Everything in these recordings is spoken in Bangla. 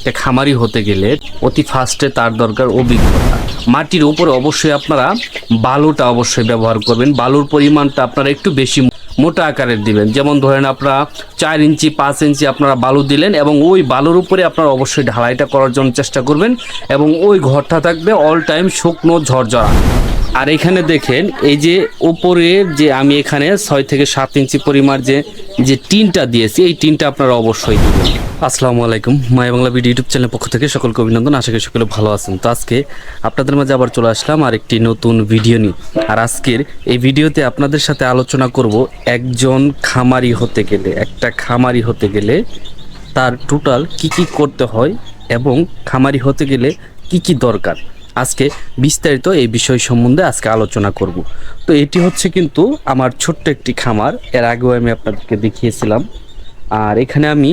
একটা খামারি হতে গেলে অতি ফার্স্টে তার দরকার অভিজ্ঞতা। মাটির উপরে অবশ্যই আপনারা বালুটা অবশ্যই ব্যবহার করবেন। বালুর পরিমাণটা আপনারা একটু বেশি মোটা আকারের দিবেন। যেমন ধরেন আপনারা চার ইঞ্চি, পাঁচ ইঞ্চি আপনারা বালু দিলেন এবং ওই বালুর উপরে আপনারা অবশ্যই ঢালাইটা করার জন্য চেষ্টা করবেন এবং ওই ঘরটা থাকবে অল টাইম শুকনো ঝরঝরা। আর এখানে দেখেন, এই যে উপরের যে আমি এখানে ছয় থেকে সাত ইঞ্চি পরিমাণ যে যে টিনটা দিয়েছি, এই টিনটা আপনারা অবশ্যই দিবেন। আসসালামু আলাইকুম, মায়া বাংলা ভিডিও ইউটিউব চ্যানেলের পক্ষ থেকে সকলকে অভিনন্দন, আশা করি সকলে ভালো আছেন। তো আজকে আপনাদের মাঝে আবার চলে আসলাম আর একটি নতুন ভিডিও নিয়ে। আর আজকের এই ভিডিওতে আপনাদের সাথে আলোচনা করব একজন খামারি হতে গেলে, একটা খামারি হতে গেলে তার টোটাল কি কি করতে হয় এবং খামারি হতে গেলে কি কি দরকার। আজকে বিস্তারিত এই বিষয় সম্বন্ধে আজকে আলোচনা করব। তো এটি হচ্ছে কিন্তু আমার ছোট্ট একটি খামার। এর আগেও আমি আপনাদেরকে দেখিয়েছিলাম। আর এখানে আমি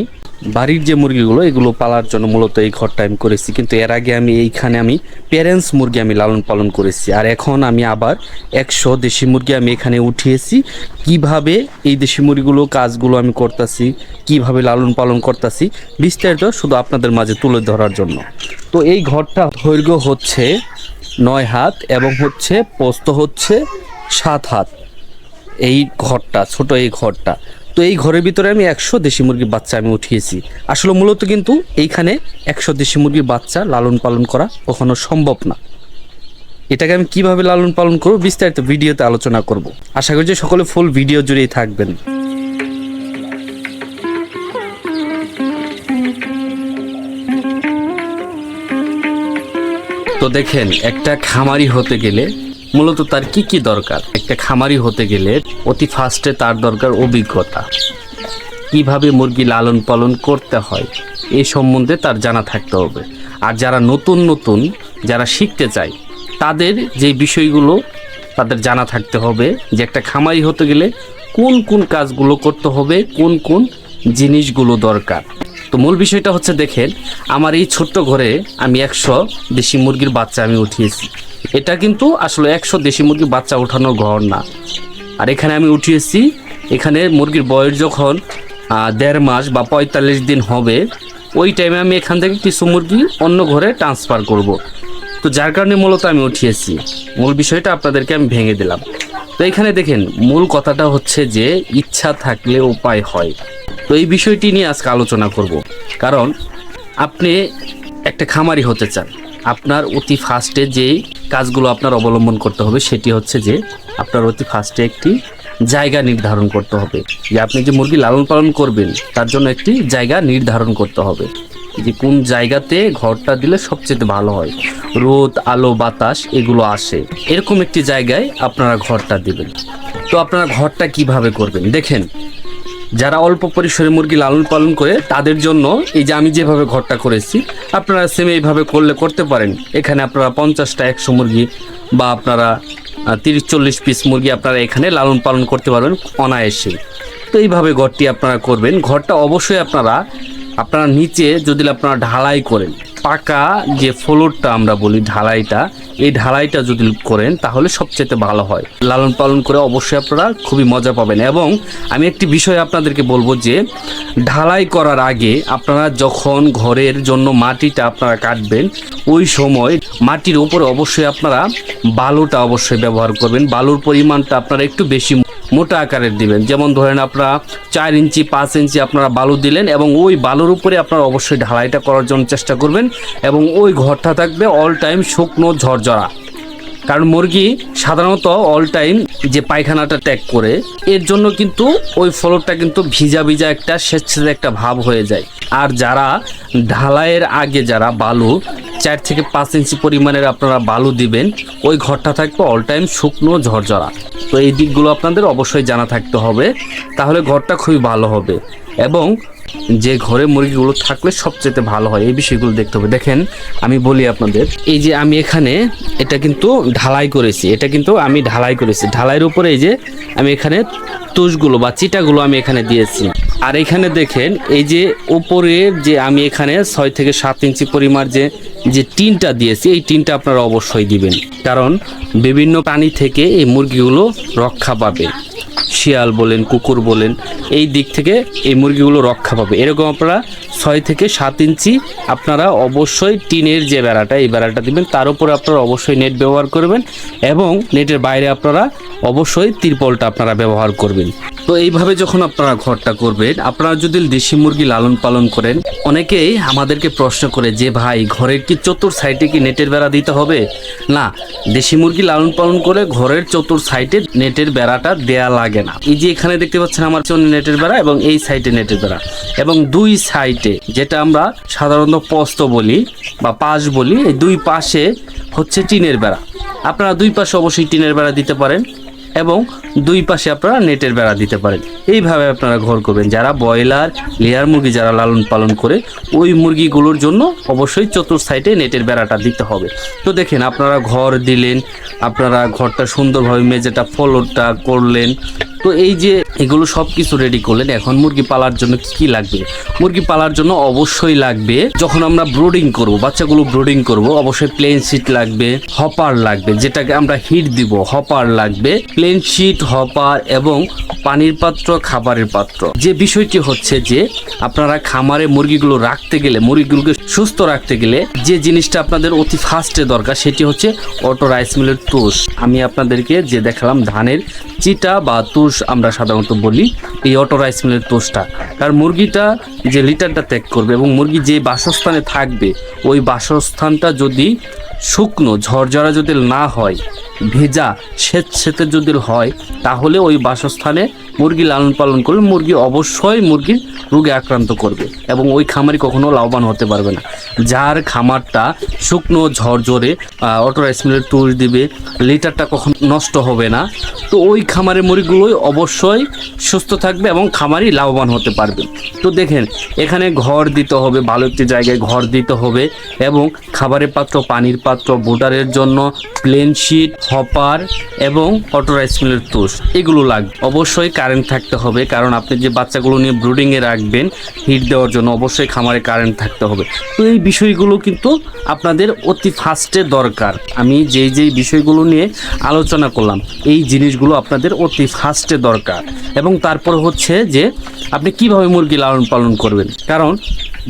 বাড়ির যে মুরগিগুলো, এগুলো পালার জন্য মূলত এই ঘরটা আমি করেছি। কিন্তু এর আগে আমি এইখানে আমি প্যারেন্টস মুরগি আমি লালন পালন করেছি। আর এখন আমি আবার একশো দেশি মুরগি আমি এখানে উঠিয়েছি। কীভাবে এই দেশি মুরগিগুলো কাজগুলো আমি করতেছি, কীভাবে লালন পালন করতেছি, বিস্তারিত শুধু আপনাদের মাঝে তুলে ধরার জন্য। তো এই ঘরটা দৈর্ঘ্য হচ্ছে নয় হাত এবং হচ্ছে পোস্ত হচ্ছে সাত হাত। এই ঘরটা, ছোট এই ঘরটা। তো এই ঘরের ভিতরে আমি একশো দেশি মুরগির বাচ্চা আমি উঠিয়েছি। আসলে মূলত কিন্তু এইখানে একশো দেশি মুরগির বাচ্চা লালন পালন করা কখনো সম্ভব না। এটাকে আমি কীভাবে লালন পালন করব বিস্তারিত ভিডিওতে আলোচনা করব। আশা করি যে সকলে ফুল ভিডিও জুড়েই থাকবেন। তো দেখেন, একটা খামারি হতে গেলে মূলত তার কি কি দরকার? একটা খামারি হতে গেলে অতি ফার্স্টে তার দরকার অভিজ্ঞতা। কীভাবে মুরগি লালন পালন করতে হয় এই সম্বন্ধে তার জানা থাকতে হবে। আর যারা নতুন নতুন, যারা শিখতে চায়, তাদের যে বিষয়গুলো তাদের জানা থাকতে হবে যে একটা খামারি হতে গেলে কোন কোন কাজগুলো করতে হবে, কোন কোন জিনিসগুলো দরকার। তো মূল বিষয়টা হচ্ছে দেখেন, আমার এই ছোট্ট ঘরে আমি একশো দেশি মুরগির বাচ্চা আমি উঠিয়েছি। এটা কিন্তু আসলে একশো দেশি মুরগির বাচ্চা ওঠানোর ঘর না। আর এখানে আমি উঠিয়েছি, এখানে মুরগির বয়স যখন দেড় মাস বা পঁয়তাল্লিশ দিন হবে, ওই টাইমে আমি এখান থেকে কিছু মুরগি অন্য ঘরে ট্রান্সফার করব। তো যার কারণে মূলত আমি উঠিয়েছি। মূল বিষয়টা আপনাদেরকে আমি ভেঙে দিলাম। তো এখানে দেখেন, মূল কথাটা হচ্ছে যে ইচ্ছা থাকলে উপায় হয়। তো এই বিষয়টি নিয়ে আজকে আলোচনা করব। কারণ আপনি একটা খামারি হতে চান। আপনার অতি ফার্স্টে যে কাজগুলো আপনার অবলম্বন করতে হবে সেটি হচ্ছে যে আপনার অতি ফার্স্টে একটি জায়গা নির্ধারণ করতে হবে। যে আপনি যে মুরগি লালন পালন করবেন, তার জন্য একটি জায়গা নির্ধারণ করতে হবে। যে কোন জায়গাতে ঘরটা দিলে সবচেয়ে ভালো হয়, রোদ, আলো, বাতাস, এগুলো আসে। এরকম একটি জায়গায় আপনারা ঘরটা দিবেন। তো আপনারা ঘরটা কীভাবে করবেন? দেখেন যারা অল্প পরিসরে মুরগি লালন পালন করে, তাদের জন্য এই যে আমি যেভাবে ঘরটা করেছি, আপনারা সেম এইভাবে করলে করতে পারেন। এখানে আপনারা পঞ্চাশটা একশো মুরগি বা আপনারা তিরিশ, চল্লিশ পিস মুরগি আপনারা এখানে লালন পালন করতে পারবেন অনায়াসে। তো এইভাবে ঘরটি আপনারা করবেন। ঘরটা অবশ্যই আপনারা আপনারা নিচে যদি আপনারা ঢালাই করেন পাকা যে ফ্লোরটা আমরা বলি ঢালাইটা, এই ঢালাইটা যদি করেন তাহলে সবচেয়ে ভালো হয়। লালন পালন করে অবশ্যই আপনারা খুবই মজা পাবেন। এবং আমি একটি বিষয় আপনাদেরকে বলব যে, ঢালাই করার আগে আপনারা যখন ঘরের জন্য মাটিটা আপনারা কাটবেন, ওই সময় মাটির উপরে অবশ্যই আপনারা বালুটা অবশ্যই ব্যবহার করবেন। বালুর পরিমাণটা আপনারা একটু বেশি মোটা আকারের দিবেন। যেমন ধরেন আপনারা চার ইঞ্চি, পাঁচ ইঞ্চি আপনারা বালু দিলেন এবং ওই বালুর উপরে আপনারা অবশ্যই ঢালাইটা করার জন্য চেষ্টা করবেন এবং ওই ঘরটা থাকবে অল টাইম শুকনো ঝরঝরা। কারণ মুরগি সাধারণত অল টাইম যে পায়খানাটা ত্যাগ করে, এর জন্য কিন্তু ওই ফ্লোরটা কিন্তু ভিজা ভিজা একটা স্বেচ্ছাতে একটা ভাব হয়ে যায়। আর যারা ঢালাইয়ের আগে যারা বালু চার থেকে পাঁচ ইঞ্চি পরিমাণের আপনারা বালু দিবেন। ওই ঘরটা থাকবে অল টাইম শুকনো ঝরঝরা। তো এই দিকগুলো আপনাদের অবশ্যই জানা থাকতে হবে। তাহলে ঘরটা খুবই ভালো হবে। এবং যে ঘরে মুরগিগুলো থাকলে সবচেয়ে ভালো হয়, এই বিষয়গুলো দেখতে হবে। দেখেন, আমি বলি আপনাদের, এই যে আমি এখানে এটা কিন্তু ঢালাই করেছি। এটা কিন্তু আমি ঢালাই করেছি। ঢালাইয়ের উপরে এই যে আমি এখানে তুষগুলো বা চিটাগুলো আমি এখানে দিয়েছি। আর এখানে দেখেন, এই যে উপরের যে আমি এখানে ছয় থেকে সাত ইঞ্চি পরিমাণ যে যে টিনটা দিয়েছি, এই টিনটা আপনারা অবশ্যই দিবেন। কারণ বিভিন্ন প্রাণী থেকে এই মুরগিগুলো রক্ষা পাবে। শিয়াল বলেন, কুকুর বলেন, এই দিক থেকে এই মুরগিগুলো রক্ষা পাবে। এরকম আপনারা ছয় থেকে সাত ইঞ্চি আপনারা অবশ্যই টিনের যে বেড়াটা, এই বেড়াটা দিবেন। তার উপরে আপনারা অবশ্যই নেট ব্যবহার করবেন এবং নেটের বাইরে আপনারা অবশ্যই তিরপলটা আপনারা ব্যবহার করবেন। তো এইভাবে যখন আপনারা ঘরটা করবেন, আপনারা যদি দেশি মুরগি লালন পালন করেন, অনেকেই আমাদেরকে প্রশ্ন করে যে, ভাই, ঘরের কি চতুর সাইডে কি নেটের বেড়া দিতে হবে? না, দেশি মুরগি লালন পালন করে ঘরের চতুর সাইডে নেটের বেড়াটা দেয়া লাগে না। এই যে এখানে দেখতে পাচ্ছেন আমার জন্য নেটের বেড়া এবং এই সাইডে নেটের বেড়া। এবং দুই সাইডে, যেটা আমরা সাধারণত পস্ত বলি বা পাশ বলি, এই দুই পাশে হচ্ছে টিনের বেড়া। আপনারা দুই পাশে অবশ্যই টিনের বেড়া দিতে পারেন। এবং দুই পাশে আপনারা নেটের বেড়া দিতে পারেন। এইভাবে আপনারা ঘর করবেন। যারা ব্রয়লার, লেয়ার মুরগি যারা লালন পালন করে, ওই মুরগিগুলোর জন্য অবশ্যই চতুর সাইডে নেটের বেড়াটা দিতে হবে। তো দেখেন, আপনারা ঘর দিলেন, আপনারা ঘরটা সুন্দরভাবে মেঝেটা ফলোটা করলেন তো এই যে এগুলো সব কিছু রেডি করলেন, এখন মুরগি পালার জন্য কি কি লাগবে? মুরগি পালার জন্য অবশ্যই লাগবে, যখন আমরা ব্রোডিং করব, বাচ্চাগুলো ব্রোডিং করব, অবশ্যই প্লেন শিট লাগবে হপার লাগবে, যেটাকে আমরা হিট দিব হপার লাগবে প্লেন শিট হপার এবং পানির পাত্র, খাবারের পাত্র। যে বিষয়টি হচ্ছে যে, আপনারা খামারে মুরগিগুলো রাখতে গেলে, মুরগিগুলোকে সুস্থ রাখতে গেলে, যে জিনিসটা আপনাদের অতি ফার্স্টে দরকার, সেটি হচ্ছে অটো রাইস মিলের তুষ আমি আপনাদেরকে যে দেখালাম ধানের চিটা বা তুষ আমরা সাধারণত বলি এই অটো রাইস মিলের তোষটা কারণ মুরগিটা যে লিটারটা ত্যাগ করবে এবং মুরগি যে বাসস্থানে থাকবে, ওই বাসস্থানটা যদি শুকনো, ঝরঝরা যদি না হয় ভেজা স্বেত সেতে যদি হয়, তাহলে ওই বাসস্থানে মুরগি লালন পালন করলে মুরগি অবশ্যই মুরগির রোগে আক্রান্ত করবে এবং ওই খামারি কখনো লাভবান হতে পারবে না। যার খামারটা শুকনো, ঝরঝরে অটো রাইস মিলের তুষ দিবে লিটারটা কখন নষ্ট হবে না, তো ওই খামারের মুরগিগুলোই অবশ্যই সুস্থ থাকবে এবং খামারি লাভবান হতে পারবে। তো দেখেন, এখানে ঘর দিতে হবে, ভালো একটি জায়গায় ঘর দিতে হবে এবং খাবারের পাত্র, পানির পাত্র, বোটারের জন্য প্লেন শিট হপার এবং অটো রাইস মিলের তুষ, এগুলো লাগবে। অবশ্যই কারেন্ট থাকতে হবে, কারণ আপনি যে বাচ্চাগুলো নিয়ে ব্রুডিংয়ে রাখবেন হিট দেওয়ার জন্য অবশ্যই খামারে কারেন্ট থাকতে হবে। তো এই বিষয়গুলো কিন্তু আপনাদের অতি ফাস্টে দরকার। আমি যেই যেই বিষয়গুলো নিয়ে আলোচনা করলাম, এই জিনিসগুলো আপনাদের অতি ফাস্টে দরকার। এবং তারপর হচ্ছে যে, আপনি কীভাবে মুরগি লালন পালন করবেন? কারণ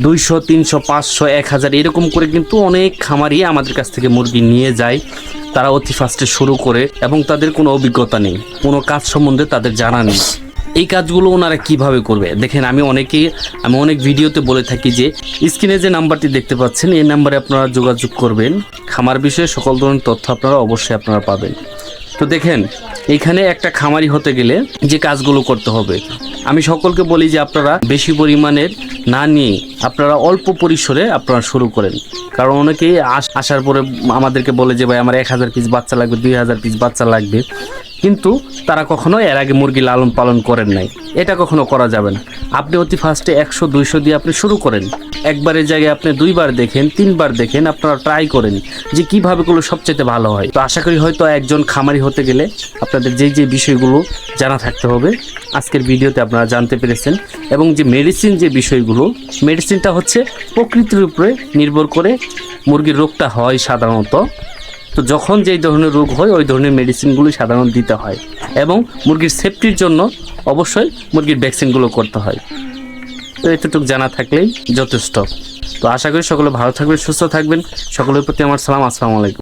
দুইশো, তিনশো, পাঁচশো, এক হাজার, এরকম করে কিন্তু অনেক খামারই আমাদের কাছ থেকে মুরগি নিয়ে যায়। তারা অতি ফাস্টে শুরু করে এবং তাদের কোনো অভিজ্ঞতা নেই, কোনো কাজ সম্বন্ধে তাদের জানা নেই। এই কাজগুলো ওনারা কীভাবে করবে? দেখেন, আমি অনেকেই, আমি অনেক ভিডিওতে বলে থাকি যে, স্ক্রিনে যে নাম্বারটি দেখতে পাচ্ছেন, এই নাম্বারে আপনারা যোগাযোগ করবেন। খামার বিষয়ে সকল ধরনের তথ্য আপনারা অবশ্যই আপনারা পাবেন। তো দেখেন, এখানে একটা খামারি হতে গেলে যে কাজগুলো করতে হবে। আমি সকলকে বলি যে আপনারা বেশি পরিমাণের না নিয়ে আপনারা অল্প পরিসরে আপনারা শুরু করেন। কারণ অনেকেই আস- আসার পরে আমাদেরকে বলে যে, ভাই, আমার এক হাজার পিস বাচ্চা লাগবে, দুই হাজার পিস বাচ্চা লাগবে। কিন্তু তারা কখনো এর আগে মুরগি লালন পালন করেন নাই। এটা কখনো করা যাবে না। আপনি অতি ফার্স্টে একশো, দুইশো দিয়ে আপনি শুরু করেন। একবারের জায়গায় আপনি দুইবার দেখেন, তিনবার দেখেন, আপনারা ট্রাই করেন যে কীভাবে গুলো সবচেয়ে ভালো হয়। তো আশা করি হয়তো একজন খামারি হতে গেলে আপনাদের যেই যে বিষয়গুলো জানা থাকতে হবে, আজকের ভিডিওতে আপনারা জানতে পেরেছেন। এবং যে মেডিসিন যে বিষয়গুলো মেডিসিনটা হচ্ছে প্রকৃতির উপরে নির্ভর করে মুরগির রোগটা হয় সাধারণত। তো যখন যেই ধরনের রোগ হয়, ওই ধরনের মেডিসিনগুলো সাধারণত দিতে হয় এবং মুরগির সেফটির জন্য অবশ্যই মুরগির ভ্যাকসিনগুলো করতে হয়। তো এতটুকু জানা থাকলেই যথেষ্ট। তো আশা করি সকলে ভালো থাকবেন, সুস্থ থাকবেন। সকলের প্রতি আমার সালাম, আসসালামু আলাইকুম।